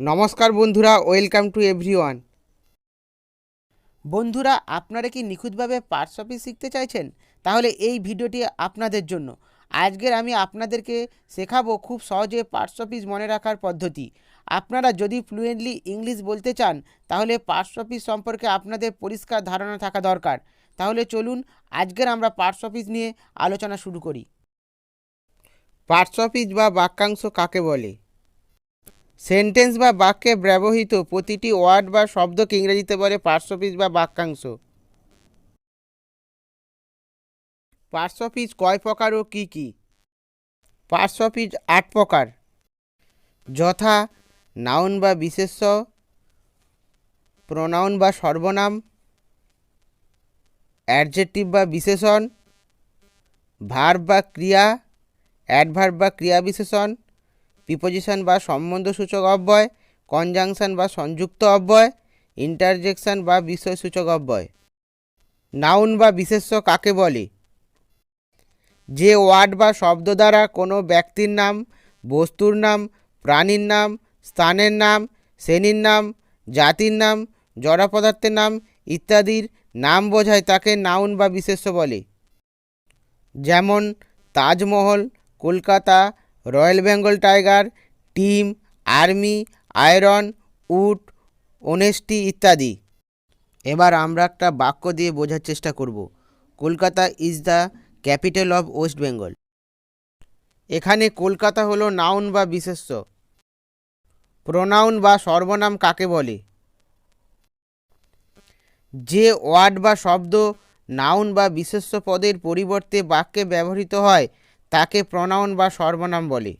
নমস্কার বন্ধুরা, welcome to everyone. বন্ধুরা, আপনারা কি নিখুঁতভাবে পার্টস অফিস শিখতে চাইছেন? তাহলে এই ভিডিওটি আপনাদের জন্য। আজকের আমি আপনাদেরকে শেখাবো খুব সহজে পার্টস অফিস মনে রাখার পদ্ধতি। আপনারা যদি ফ্লুয়েন্টলি ইংলিশ বলতে চান, তাহলে পার্টস অফিস সম্পর্কে আপনাদের পরিষ্কার ধারণা থাকা দরকার। তাহলে চলুন, আজকের আমরা পার্টস অফিস নিয়ে আলোচনা শুরু করি। পার্টস অফিস বা বাক্যাংশ কাকে বলে? সেন্টেন্স বা বাক্যে ব্যবহৃত প্রতিটি ওয়ার্ড বা শব্দকে ইংরেজিতে বলে অফিস বা বাক্যাংশ। অফিস কয় প্রকার ও কী কী? অফিস আট প্রকার। যথা, নাউন বা বিশেষ্য, প্রোনাউন বা সর্বনাম, অ্যাডজেক্টিভ বা বিশেষণ, ভার্ব বা ক্রিয়া, অ্যাডভার্ব বা ক্রিয়া বিশেষণ প্রিপোজিশন বা সম্বন্ধসূচক অব্যয় কনজাংশন বা সংযুক্ত অব্যয় ইন্টারজেকশন বা বিষয়সূচক অব্যয়। নাউন বা বিশেষ্য কাকে বলে? যে ওয়ার্ড বা শব্দ দ্বারা কোনো ব্যক্তির নাম, বস্তুর নাম, প্রাণীর নাম, স্থানের নাম, শ্রেণির নাম, জাতির নাম, জড়া পদার্থের নাম ইত্যাদির নাম বোঝায় তাকে নাউন বা বিশেষ্য বলে। যেমন Taj Mahal, Kolkata royal Bengal tiger, team, army, iron wood honesty ইত্যাদি। এবার আমরা একটা বাক্য দিয়ে বোঝার চেষ্টা করব। Kolkata is the capital of West Bengal. এখানে কলকাতা হলো নাউন বা বিশেষ্য। প্রোনাউন বা সর্বনাম কাকে বলে? যে ওয়ার্ড বা শব্দ নাউন বা বিশেষ্য পদের পরিবর্তে বাক্যে ব্যবহৃত হয় তাকে প্রনাউন বা সর্বনাম বলে।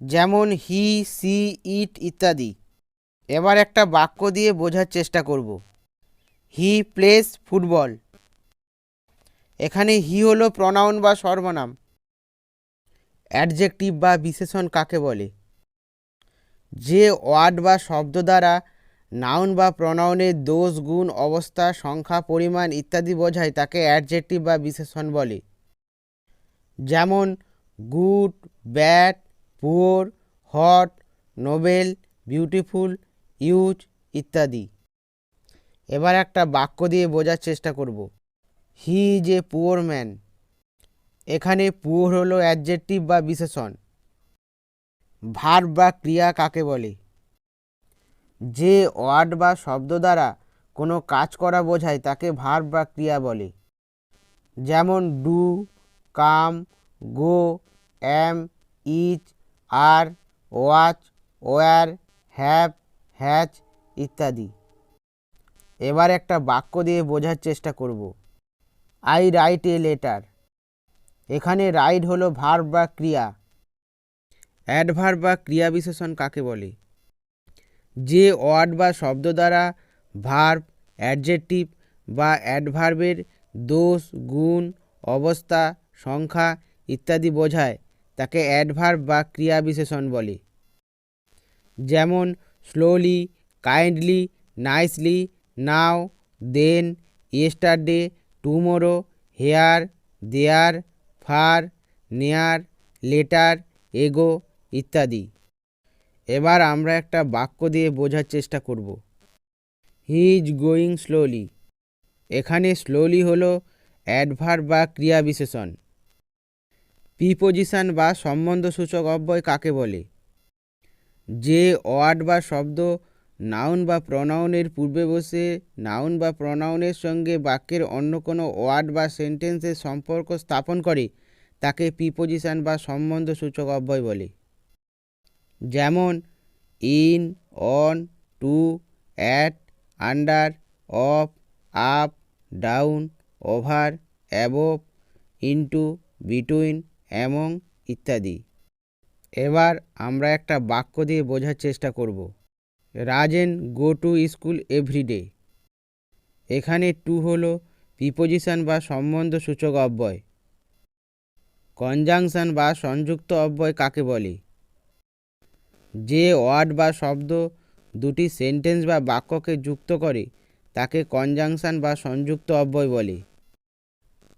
যেমন হি, সি, ইট ইত্যাদি। এবার একটা বাক্য দিয়ে বোঝার চেষ্টা করব। He plays football. এখানে হি হলো প্রনাউন বা সর্বনাম। অ্যাডজেক্টিভ বা বিশেষণ কাকে বলে? যে ওয়ার্ড বা শব্দ দ্বারা নাউন বা প্রনাউনের দোষ, গুণ, অবস্থা, সংখ্যা, পরিমাণ ইত্যাদি বোঝায়, তাকে অ্যাডজেক্টিভ বা বিশেষণ বলে। যেমন good, bad, poor, hot, noble, beautiful, huge ইত্যাদি। এবার একটা বাক্য দিয়ে বোঝার চেষ্টা করব। He is a poor man. এখানে পুয়ার হলো অ্যাডজেক্টিভ বা বিশেষণ। ভার্ব বা ক্রিয়া কাকে বলে? যে ওয়ার্ড বা শব্দ দ্বারা কোনো কাজ করা বোঝায় তাকে ভার্ব বা ক্রিয়া বলে। যেমন do come, go, am is are, watch, were, have, hatch ইত্যাদি। এবার একটা বাক্য দিয়ে বোঝার চেষ্টা করব। I write a letter. এখানে রাইট হলো ভার্ব বা ক্রিয়া। অ্যাডভার্ব বা ক্রিয়া বিশেষণ কাকে বলে? যে ওয়ার্ড বা শব্দ দ্বারা ভার্ব, অ্যাডজেক্টিভ বা অ্যাডভার্বের দোষ, গুণ, অবস্থা সংখ্যা ইত্যাদি বোঝায় তাকে অ্যাডভার্ব বা ক্রিয়া বিশেষণ বলে। যেমন slowly kindly nicely now then yesterday tomorrow here there far near later ago ইত্যাদি। এবার আমরা একটা বাক্য দিয়ে বোঝার চেষ্টা করব। হি ইজ গোয়িং স্লোলি এখানে স্লোলি হলো অ্যাডভার্ব বা ক্রিয়া বিশেষণ। প্রিপোজিশন বা সম্বন্ধসূচক অব্যয় কাকে বলে? যে ওয়ার্ড বা শব্দ নাউন বা প্রনাউনের পূর্বে বসে, নাউন বা প্রনাউনের সঙ্গে বাক্যের অন্য কোনো ওয়ার্ড বা সেন্টেন্সের সম্পর্ক স্থাপন করে, তাকে প্রিপোজিশন বা সম্বন্ধসূচক অব্যয় বলে। যেমন, in, on, to, at, under, of, up, down, over, above, into, between among ইত্যাদি। এবার আমরা একটা বাক্য দিয়ে বোঝার চেষ্টা করব। Rajen go to school everyday এখানে টু হলো প্রিপোজিশন বা সম্বন্ধ সূচক অব্যয়। কনজাংশন বা সংযুক্ত অব্যয় কাকে বলে? যে ওয়ার্ড বা শব্দ দুটি সেন্টেন্স বা বাক্যকে যুক্ত করে, তাকে কনজাংশন বা সংযুক্ত অব্যয় বলে।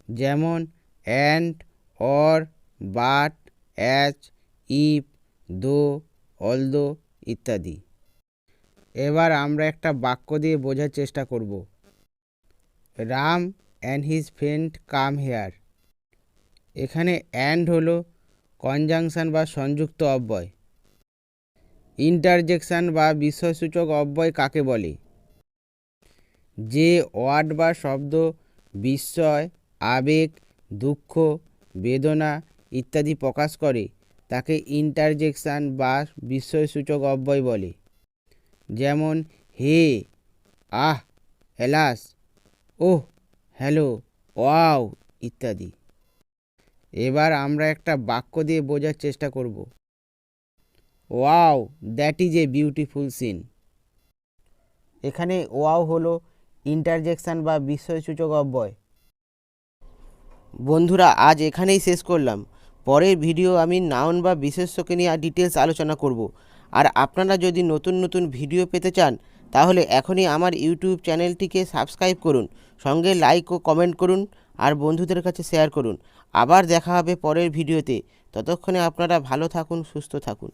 যেমন and or but, as, if, though, although ইত্যাদি। এবার আমরা একটা বাক্য দিয়ে বোঝার চেষ্টা করব। Ram and his friend come here এখানে অ্যান্ড হলো কনজাংশন বা সংযুক্ত অব্যয়। ইন্টারজেকশন বা বিস্ময়সূচক অব্যয় কাকে বলে? যে ওয়ার্ড বা শব্দ বিস্ময়, আবেগ, দুঃখ, বেদনা ইত্যাদি প্রকাশ করে, তাকে ইন্টারজেকশান বা বিস্ময়সূচক অব্যয় বলে। যেমন, hey, ah alas oh, hello, wow, ইত্যাদি। এবার আমরা একটা বাক্য দিয়ে বোঝার চেষ্টা করব। Wow, that is a beautiful scene. এখানে ওয়াও হলো ইন্টারজেকশান বা বিস্ময়সূচক অব্যয়। বন্ধুরা, আজ এখানেই শেষ করলাম। পরের ভিডিও আমি নাউন বা বিশেষ্যকে নিয়ে ডিটেলস আলোচনা করব। আর আপনারা যদি নতুন নতুন ভিডিও পেতে চান, তাহলে এখনই আমার ইউটিউব চ্যানেলটিকে সাবস্ক্রাইব করুন, সঙ্গে লাইক ও কমেন্ট করুন, আর বন্ধুদের কাছে শেয়ার করুন। আবার দেখা হবে পরের ভিডিওতে। ততক্ষণে আপনারা ভালো থাকুন, সুস্থ থাকুন।